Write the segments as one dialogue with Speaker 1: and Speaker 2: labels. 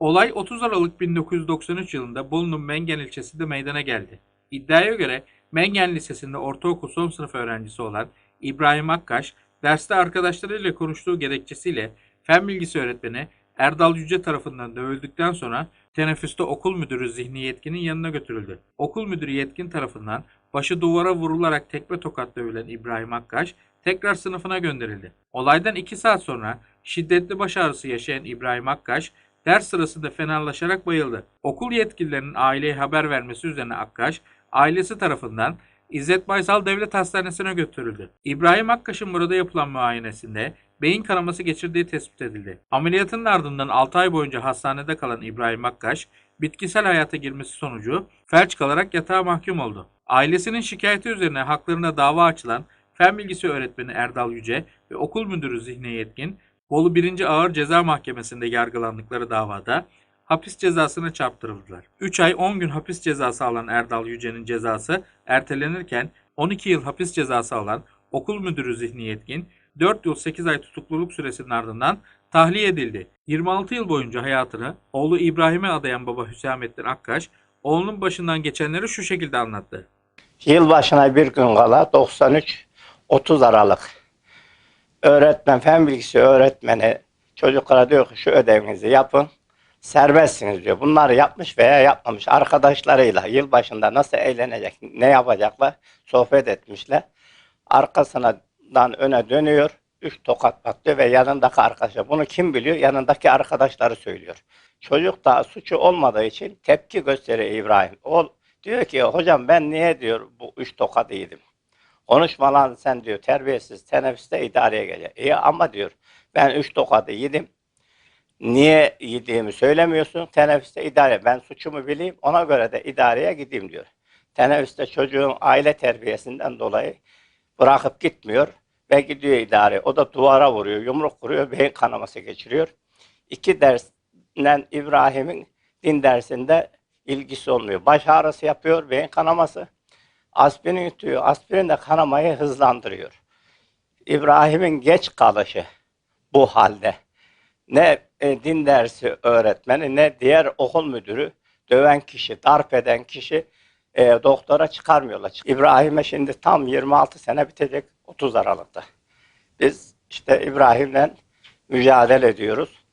Speaker 1: Olay 30 Aralık 1993 yılında Bolu'nun Mengen ilçesinde meydana geldi. İddiaya göre Mengen Lisesi'nde ortaokul son sınıf öğrencisi olan İbrahim Akkaş, derste arkadaşlarıyla konuştuğu gerekçesiyle fen bilgisi öğretmeni Erdal Yüce tarafından dövüldükten sonra teneffüste okul müdürü Zihni Yetkin'in yanına götürüldü. Okul müdürü Yetkin tarafından başı duvara vurularak tekme tokat dövülen İbrahim Akkaş tekrar sınıfına gönderildi. Olaydan 2 saat sonra şiddetli baş ağrısı yaşayan İbrahim Akkaş ders sırasında fenalaşarak bayıldı. Okul yetkililerinin aileye haber vermesi üzerine Akkaş, ailesi tarafından İzzet Baysal Devlet Hastanesi'ne götürüldü. İbrahim Akkaş'ın burada yapılan muayenesinde beyin kanaması geçirdiği tespit edildi. Ameliyatın ardından 6 ay boyunca hastanede kalan İbrahim Akkaş, bitkisel hayata girmesi sonucu felç kalarak yatağa mahkum oldu. Ailesinin şikayeti üzerine haklarına dava açılan Fen Bilgisi Öğretmeni Erdal Yüce ve Okul Müdürü Zihni Yetkin, Bolu 1. Ağır Ceza Mahkemesi'nde yargılandıkları davada hapis cezasına çarptırıldılar. 3 ay 10 gün hapis cezası alan Erdal Yüce'nin cezası ertelenirken 12 yıl hapis cezası alan Okul Müdürü Zihni Yetkin 4 yıl 8 ay tutukluluk süresinin ardından tahliye edildi. 26 yıl boyunca hayatını oğlu İbrahim'e adayan baba Hüsamettin Akkaş, oğlunun başından geçenleri şu şekilde anlattı.
Speaker 2: Yılbaşına bir gün kala 93 30 Aralık öğretmen fen bilgisi öğretmeni çocuklara diyor ki şu ödevinizi yapın serbestsiniz diyor. Bunları yapmış veya yapmamış arkadaşlarıyla yılbaşında nasıl eğlenecek ne yapacaklar sohbet etmişler. Arkasından öne dönüyor. Üç tokat patlıyor ve yanındaki arkadaşlar. Bunu kim biliyor? Yanındaki arkadaşları söylüyor. Çocuk da suçu olmadığı için tepki gösteriyor İbrahim. O diyor ki hocam ben niye diyor bu üç tokat yedim. Konuşma lan sen diyor terbiyesiz teneffüste idareye gelecek. İyi ama diyor ben üç tokadı yedim. Niye yediğimi söylemiyorsun. Teneffüste idare. Ben suçumu bileyim. Ona göre de idareye gideyim diyor. Teneffüste çocuğun aile terbiyesinden dolayı bırakıp gitmiyor ve gidiyor idare. O da duvara vuruyor, yumruk vuruyor, beyin kanaması geçiriyor. İki dersten İbrahim'in din dersinde ilgisi olmuyor. Baş ağrısı yapıyor, beyin kanaması. Aspirin yutuyor. Aspirin de kanamayı hızlandırıyor. İbrahim'in geç kalışı bu halde. Ne e, din dersi öğretmeni ne diğer okul müdürü döven kişi, darp eden kişi e, doktora çıkarmıyorlar. İbrahim'e şimdi tam 26 sene bitecek 30 Aralık'ta. Biz işte İbrahim'le mücadele ediyoruz.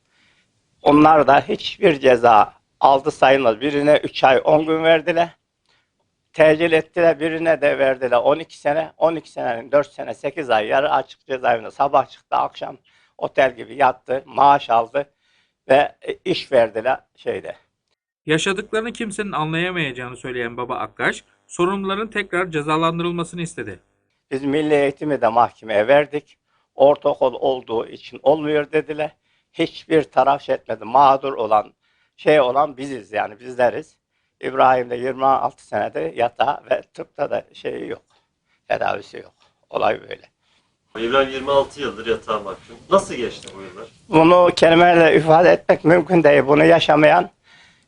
Speaker 2: Onlar da hiçbir ceza aldı sayılmaz. Birine 3 ay 10 gün verdiler. Tecil ettiler. Birine de verdiler 12 sene. 12 senenin 4 sene 8 ay yarı açık cezaevinde. Sabah çıktı akşam otel gibi yattı. Maaş aldı ve e, iş verdiler şeyde.
Speaker 1: Yaşadıklarını kimsenin anlayamayacağını söyleyen baba Akkaş, sorumluların tekrar cezalandırılmasını istedi.
Speaker 2: Biz milli eğitimi de mahkemeye verdik. Ortaokul olduğu için olmuyor dediler. Hiçbir taraf şey etmedi. Mağdur olan, şey olan biziz yani bizleriz. İbrahim de 26 senede yatağı ve tıpta da şeyi yok. Tedavisi yok. Olay böyle.
Speaker 3: İbrahim 26 yıldır yatağa mahkum. Nasıl geçti bu yıllar?
Speaker 2: Bunu kelimelerle ifade etmek mümkün değil. Bunu yaşamayan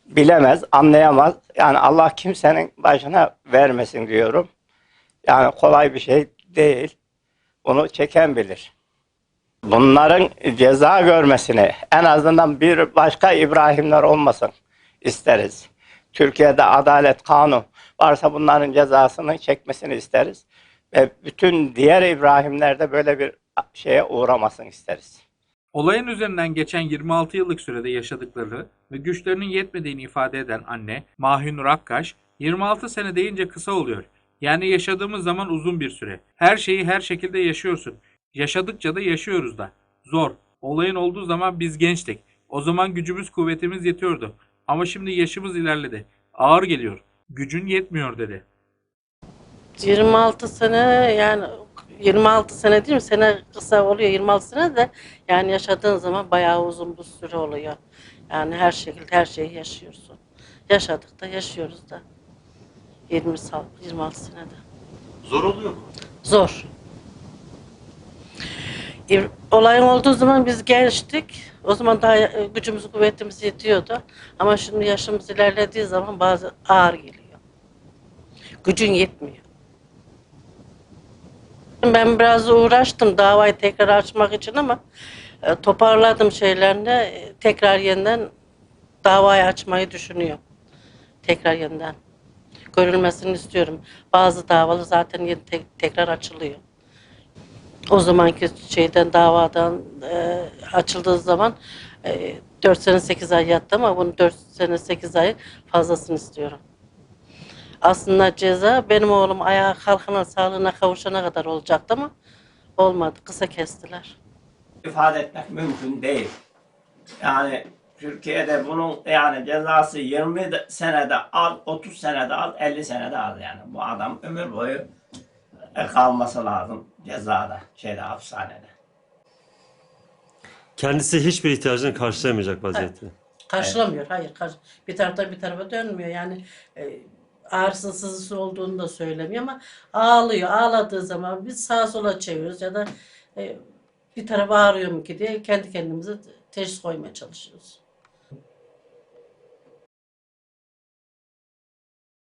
Speaker 2: bilemez, anlayamaz. Yani Allah kimsenin başına vermesin diyorum. Yani kolay bir şey değil. Bunu çeken bilir. Bunların ceza görmesini en azından bir başka İbrahimler olmasın isteriz. Türkiye'de adalet, kanun varsa bunların cezasını çekmesini isteriz. Ve bütün diğer İbrahimler de böyle bir şeye uğramasın isteriz.
Speaker 1: Olayın üzerinden geçen 26 yıllık sürede yaşadıkları ve güçlerinin yetmediğini ifade eden anne Mahünur Akkaş, 26 sene deyince kısa oluyor. Yani yaşadığımız zaman uzun bir süre. Her şeyi her şekilde yaşıyorsun. Yaşadıkça da yaşıyoruz da. Zor. Olayın olduğu zaman biz gençtik. O zaman gücümüz kuvvetimiz yetiyordu. Ama şimdi yaşımız ilerledi. Ağır geliyor. Gücün yetmiyor dedi.
Speaker 4: 26 sene yani 26 sene değil mi? Sene kısa oluyor 26 sene de yani yaşadığın zaman bayağı uzun bir süre oluyor. Yani her şekilde her şeyi yaşıyorsun. Yaşadık da yaşıyoruz da. 20 sal 26 senede.
Speaker 3: Zor oluyor mu?
Speaker 4: Zor. Olayın olduğu zaman biz gençtik. O zaman daha e, gücümüz kuvvetimiz yetiyordu. Ama şimdi yaşımız ilerlediği zaman bazı ağır geliyor. Gücün yetmiyor. Ben biraz uğraştım davayı tekrar açmak için ama e, toparladım şeylerini. e, Tekrar yeniden davayı açmayı düşünüyor. Tekrar yeniden. Görülmesini istiyorum. Bazı davalar zaten tekrar açılıyor. O zamanki şeyden davadan e, açıldığı zaman e, 4 sene 8 ay yattı ama bunu 4 sene 8 ay fazlasını istiyorum. Aslında ceza benim oğlum ayağa kalkana sağlığına kavuşana kadar olacaktı ama olmadı. Kısa kestiler.
Speaker 2: ifade etmek mümkün değil. Yani Türkiye'de bunun yani cezası 20 de- senede al, 30 senede al, 50 senede al yani. Bu adam ömür boyu kalması lazım cezada, şeyde hapishanede.
Speaker 3: Kendisi hiçbir ihtiyacını karşılayamayacak vaziyette.
Speaker 4: Karşılamıyor. Hayır. Karşı, bir taraftan bir tarafa dönmüyor. Yani e, ağrısı sızısı olduğunu da söylemiyor ama ağlıyor. Ağladığı zaman biz sağa sola çeviriyoruz ya da e, bir taraf ağrıyor mu ki diye kendi kendimize teşhis koymaya çalışıyoruz.